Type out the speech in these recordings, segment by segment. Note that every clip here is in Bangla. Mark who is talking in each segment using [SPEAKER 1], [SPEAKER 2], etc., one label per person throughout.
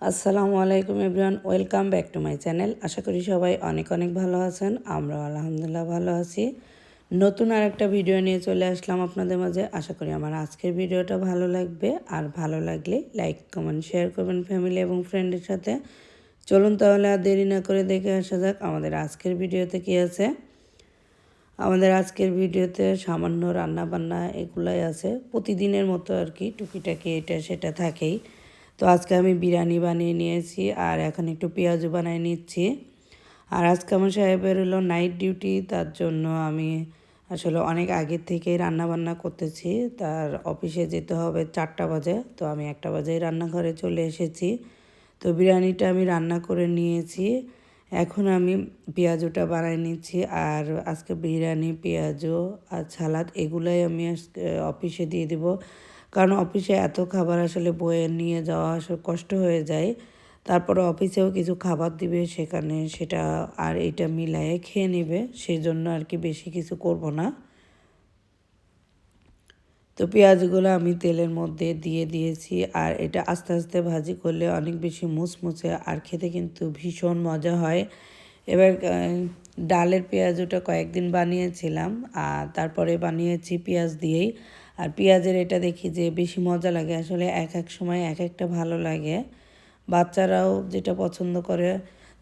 [SPEAKER 1] আসসালামু আলাইকুম everyone, welcome back to my channel. আশা করি সবাই অনেক অনেক ভালো আছেন আমরা আলহামদুলিল্লাহ ভালো আছি। নতুন আর একটা ভিডিও নিয়ে চলে আসলাম আপনাদের মাঝে। আশা করি আমার আজকের ভিডিওটা ভালো লাগবে। আর ভালো লাগলে লাইক, কমেন্ট, শেয়ার করবেন ফ্যামিলি এবং ফ্রেন্ডের সাথে। চলুন তাহলে আর দেরি না করে দেখে আসা যাক আমাদের আজকের ভিডিওতে কী আছে। আমাদের আজকের ভিডিওতে সামান্য রান্না বান্না এগুলাই আছে। প্রতিদিনের মতো আর কি টুকিটাকি এটা সেটা থাকেই। তো আজকে আমি বিরিয়ানি বানিয়ে নিয়েছি আর এখন একটু পেঁয়াজও বানিয়ে নিচ্ছি। আর আজকে আমার সাহেবের হলো নাইট ডিউটি তার জন্য আমি আসলে অনেক আগের থেকেই রান্না বান্না করতেছি। তার অফিসে যেতে হবে চারটা বাজে, তো আমি একটা বাজেই রান্নাঘরে চলে এসেছি। তো বিরিয়ানিটা আমি রান্না করে নিয়েছি। এখন আমি পেঁয়াজুটা বানাই নিচ্ছি আর আজকে বিরিয়ানি, পেঁয়াজু আর সালাদ এগুলাই আমি আজকে অফিসে দিয়ে দেবো। কারণ অফিসে এত খাবার আসলে বয়ে নিয়ে যাওয়া আসলে কষ্ট হয়ে যায়। তারপরে অফিসেও কিছু খাবার দিবে সেখানে সেটা আর এটা মিলায়ে খেয়ে নেবে সেই জন্য আর কি বেশি কিছু করব না। তো পেঁয়াজগুলো আমি তেলের মধ্যে দিয়ে দিয়েছি আর এটা আস্তে আস্তে ভাজি করলে অনেক বেশি মুচমুচে আর খেতে কিন্তু ভীষণ মজা হয়। এবার ডালের পেঁয়াজটা কয়েকদিন বানিয়েছিলাম আর তারপরে বানিয়েছি পেঁয়াজ দিয়েই। আর পেঁয়াজের এটা দেখি যে বেশি মজা লাগে। আসলে এক এক সময় এক একটা ভালো লাগে। বাচ্চারাও যেটা পছন্দ করে,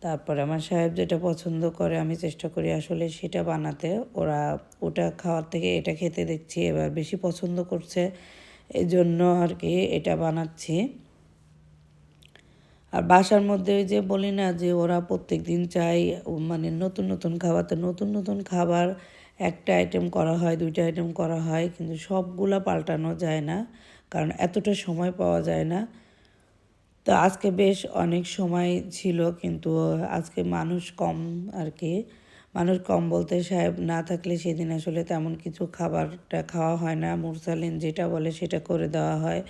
[SPEAKER 1] তারপরে আমার সাহেব যেটা পছন্দ করে, আমি চেষ্টা করি আসলে সেটা বানাতে। ওরা ওটা খাওয়ার থেকে এটা খেতে দেখছি, এবার বেশি পছন্দ করছে এই জন্য আর কি এটা বানাচ্ছি। আর বাসার মধ্যে ওই যে বলি না যে ওরা প্রত্যেক দিন চাই মানে নতুন নতুন খাবার, তো নতুন নতুন খাবার একটা আইটেম করা হয়, দুইটা আইটেম করা হয়, কিন্তু সবগুলা পাল্টানো যায় না, কারণ এতটা সময় পাওয়া যায় না। তো আজকে বেশ অনেক সময় ছিল, কিন্তু আজকে মানুষ কম আর কি। মানুষ কম বলতে সাহেব না থাকলে সেদিন আসলে তেমন কিছু খাবারটা খাওয়া হয় না। মুরসালিন যেটা বলে সেটা করে দেওয়া হয়।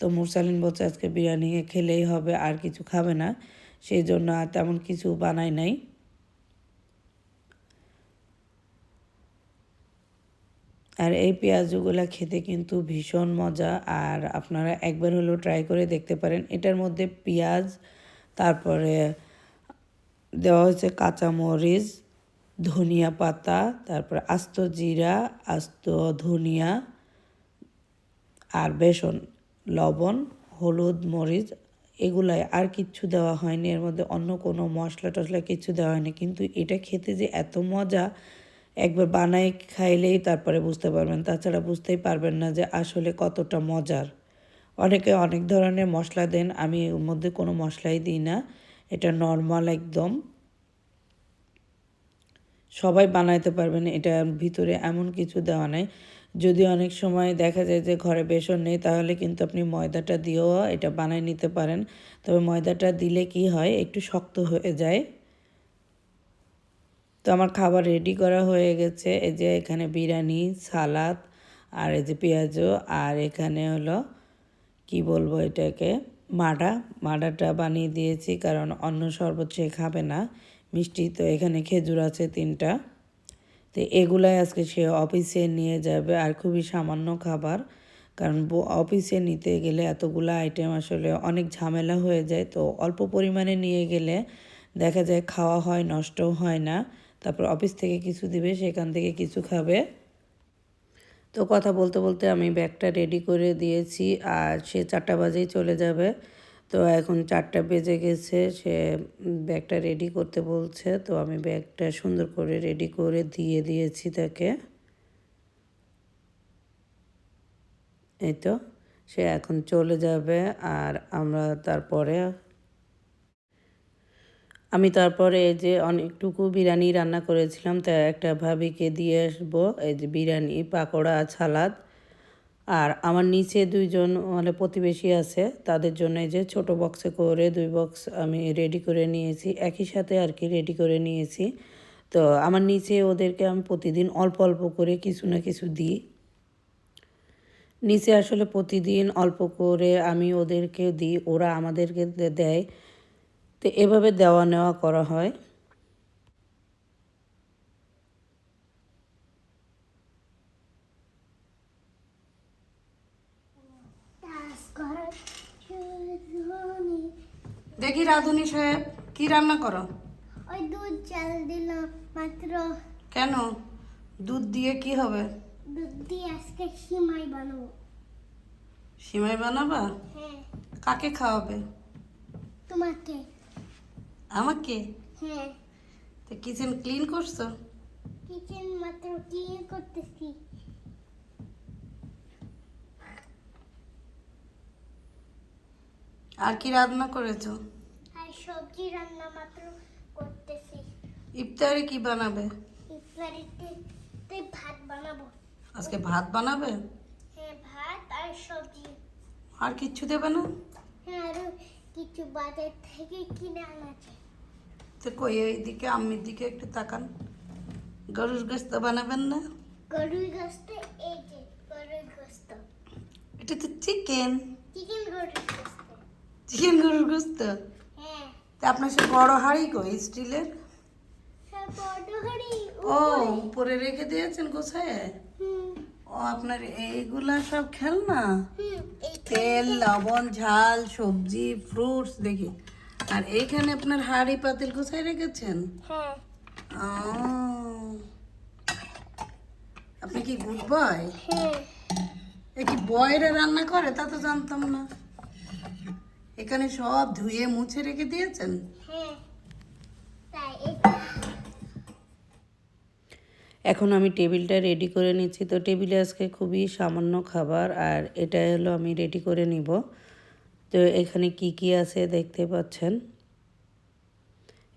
[SPEAKER 1] তো মুরসালিন বলছে, আজকে বিরিয়ানি খেলেই হবে, আর কিছু খাবে না। সেই জন্য আর তেমন কিছু বানাই নাই। আর এই পেঁয়াজগুলো খেতে কিন্তু ভীষণ মজা। আর আপনারা একবার হলেও ট্রাই করে দেখতে পারেন। এটার মধ্যে পেঁয়াজ, তারপরে দেওয়া হয়েছে কাঁচামরিচ, ধনিয়া পাতা, তারপরে আস্ত জিরা, আস্ত ধনিয়া আর বেসন, লবণ, হলুদ মরিচ, এগুলাই আর কিচ্ছু দেওয়া হয়নি। এর মধ্যে অন্য কোনো মশলা টশলা কিছু দেওয়া হয়নি। কিন্তু এটা খেতে যে এত মজা একবার বানাই খাইলেই তারপরে বুঝতে পারবেন। তাছাড়া বুঝতেই পারবেন না যে আসলে কতটা মজার। অনেকে অনেক ধরনের মশলা দেন, আমি এর মধ্যে কোনো মশলাই দিই না। এটা নর্মাল একদম। সবাই বানাইতে পারবেন এটা ভিতরে এমন কিছু দেওয়া নেই। যদি অনেক সময় দেখা যায় যে ঘরে বেসন নেই, তাহলে কিন্তু আপনি ময়দাটা দিয়েও এটা বানাই নিতে পারেন। তবে ময়দাটা দিলে কি হয়, একটু শক্ত হয়ে যায়। তো আমার খাবার রেডি করা হয়ে গেছে। এই যে এখানে বিরিয়ানি, সালাদ, আর এই যে পেঁয়াজও, আর এখানে হলো, কি বলব এটাকে, মাডা। মাডাটা বানিয়ে দিয়েছি কারণ অন্য শরবত সে খাবে না। মিষ্টি তো এখানে খেজুর আছে তিনটা। তো এগুলাই আজকে সে অফিসে নিয়ে যাবে, আর খুবই সামান্য খাবার। কারণ অফিসে নিতে গেলে এতগুলো আইটেম আসলে অনেক ঝামেলা হয়ে যায়। তো অল্প পরিমাণে নিয়ে গেলে দেখা যায় খাওয়া হয়, নষ্টও হয় না। তারপর অফিস থেকে কিছু দিবে, সেখান থেকে কিছু খাবে। তো কথা বলতে বলতে আমি ব্যাগটা রেডি করে দিয়েছি আর সে চারটা বাজেই চলে যাবে। তো এখন চারটা বেজে গেছে, সে ব্যাগটা রেডি করতে বলছে। তো আমি ব্যাগটা সুন্দর করে রেডি করে দিয়ে দিয়েছি তাকে। এই তো, সে এখন চলে যাবে আর আমরা তারপরে আমি তারপরে এই যে অনেকটুকু বিরিয়ানি রান্না করেছিলাম, তা একটা ভাবিকে দিয়ে আসব। এই যে বিরিয়ানি, পাকোড়া, সালাদ। আর আমার নিচে দুইজন মানে প্রতিবেশী আছে, তাদের জন্য যে ছোট বক্সে করে দুই বক্স আমি রেডি করে নিয়েছি। একই সাথে আর কি রেডি করে নিয়েছি। তো আমার নিচে ওদেরকে আমি প্রতিদিন অল্প অল্প করে কিছু না কিছু দিই। নিচে আসলে প্রতিদিন অল্প করে আমি ওদেরকে দিই, ওরা আমাদেরকে দেয়। তো এভাবে দেওয়া নেওয়া করা হয়। দেখি রাধুনি সাহেব কি রান্না করো?
[SPEAKER 2] ওই দুধ চাল দিল মাত্র।
[SPEAKER 1] কেন? দুধ দিয়ে কি হবে?
[SPEAKER 2] দুধ দিয়ে আজকে সিমাই বানাবো।
[SPEAKER 1] সিমাই বানাবা?
[SPEAKER 2] হ্যাঁ।
[SPEAKER 1] কাকে খাওয়াবে?
[SPEAKER 2] তোমাকে।
[SPEAKER 1] আমাকে?
[SPEAKER 2] হ্যাঁ।
[SPEAKER 1] তো কিচেন ক্লিন করছ?
[SPEAKER 2] কিচেন মাত্র ক্লিন করতেছি।
[SPEAKER 1] আর কি রান্না করেছ?
[SPEAKER 2] আর সবজি রান্না মাত্র করতেছি।
[SPEAKER 1] ইফতারে কি বানাবে?
[SPEAKER 2] ইফতারিতে তে ভাত বানাবো।
[SPEAKER 1] আজকে ভাত বানাবে?
[SPEAKER 2] হ্যাঁ ভাত আর সবজি।
[SPEAKER 1] আর কিচ্ছু দেবে না?
[SPEAKER 2] কিছু বাজার থেকে কিনে আনাছে।
[SPEAKER 1] তো কই এইদিকে আম্মির দিকে একটু তাকান। গরুর গোস্ত বানাবেন না?
[SPEAKER 2] গরুর গোস্ত এই যে গরুর গোস্ত।
[SPEAKER 1] এটা তো চিকেন
[SPEAKER 2] চিকেন গরুর গোস্ত।
[SPEAKER 1] চিকেন গরুর গোস্ত?
[SPEAKER 2] হ্যাঁ।
[SPEAKER 1] তা আপনার সে বড় হাঁড়ি কই স্টিলের?
[SPEAKER 2] সব বড় হাড়ি
[SPEAKER 1] ও উপরে। রেখে দিয়েছেন ও আপনার এইগুলা সব খেলনা? তেল লবণ ঝাল সবজি ফ্রুটস দেখি। আর এইখানে আপনার হাঁড়ি পাতিল গোছায় রেখেছেন?
[SPEAKER 2] হ্যাঁ।
[SPEAKER 1] আপনি কি গুড বয়
[SPEAKER 2] হ্যাঁ।
[SPEAKER 1] এ কি বয়রা রান্না করে? তা তো জানতাম না। এখানে সব ধুয়ে মুছে রেখে দিয়েছেন?
[SPEAKER 2] হ্যাঁ।
[SPEAKER 1] এখন আমি টেবিলটা রেডি করে নিচ্ছি। তো টেবিলে আজকে খুবই সামান্য খাবার আর এটা হলো আমি রেডি করে নিব। তো এখানে কি কি আছে দেখতে পাচ্ছেন?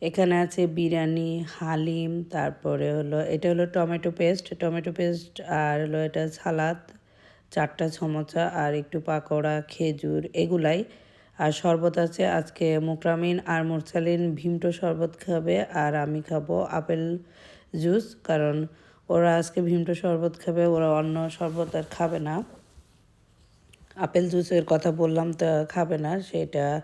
[SPEAKER 1] এখানে আছে বিরিয়ানি, হালিম, তারপরে হলো, এটা হলো টমেটো পেস্ট। টমেটো পেস্ট আর হলো এটা সালাদ, চারটা সমোসা আর একটু পাকোড়া, খেজুর, এগুলাই। আর শরবত আছে আজকে মুকরামিন আর মুরসালিন। ভীমটো শরবত খাবে আর আমি খাব আপেল জুস, কারণ ওরা আজকে ভীমটো শরবত খাবে, ওরা অন্য শরবত আর খাবে না। আপেল জুসের কথা বললাম, তা খাবে না, সেটা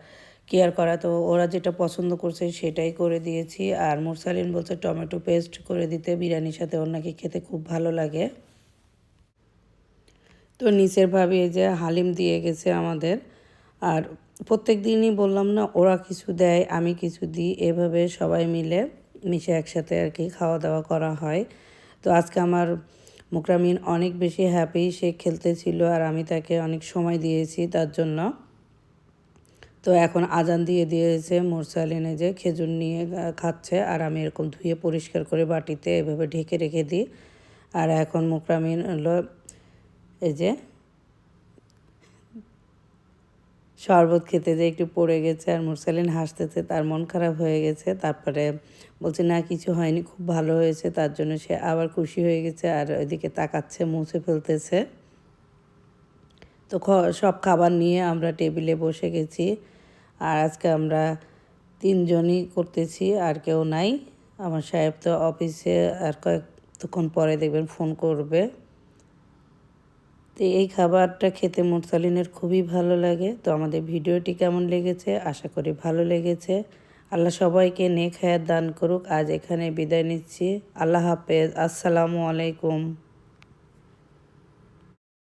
[SPEAKER 1] কেয়ার করা। তো ওরা যেটা পছন্দ করছে সেটাই করে দিয়েছি। আর মুরসালিন বলছে টমেটো পেস্ট করে দিতে, বিরিয়ানির সাথে ওর নাকি খেতে খুব ভালো লাগে। তো নিচের ভাবি এই যে হালিম দিয়ে গেছে আমাদের। আর প্রত্যেক দিনই বললাম না, ওরা কিছু দেয়, আমি কিছু দিই, এভাবে সবাই মিলে। মিশে একসাথে আর কি খাওয়া দাওয়া করা হয়। তো আজকে আমার মুকরামিন অনেক বেশি হ্যাপি সে খেলতেছিল আর আমি তাকে অনেক সময় দিয়েছি তার জন্য। তো এখন আজান দিয়ে দিয়েছে মোরসালিনে যে খেজুর নিয়ে খাচ্ছে আর আমি এরকম ধুয়ে পরিষ্কার করে বাটিতে এভাবে ঢেকে রেখে দিই। আর এখন মুকরামিন হলো এই যে শরবত খেতে যে একটু পড়ে গেছে আর মুরসালিন হাসতেছে, তার মন খারাপ হয়ে গেছে। তারপরে বলছে, না, কিছু হয়নি, খুব ভালো হয়েছে। তার জন্য সে আবার খুশি হয়ে গেছে আর ওইদিকে তাকাচ্ছে, মুছে ফেলতেছে। তো সব খাবার নিয়ে আমরা টেবিলে বসে গেছি আর আজকে আমরা তিনজনই করতেছি, আর কেউ নাই। আমার সাহেব তো অফিসে আর কয়েকক্ষণ পরে দেখবেন ফোন করবে। তো এই খাবারটা খেতে মুরসালিনের খুবই ভালো লাগে। তো আমাদের ভিডিওটি কেমন লেগেছে? আশা করি ভালো লেগেছে। আল্লাহ সবাইকে নেক হায়াত দান করুক। আজ এখানে বিদায় নিচ্ছি। আল্লাহ হাফেজ। আসসালামু আলাইকুম।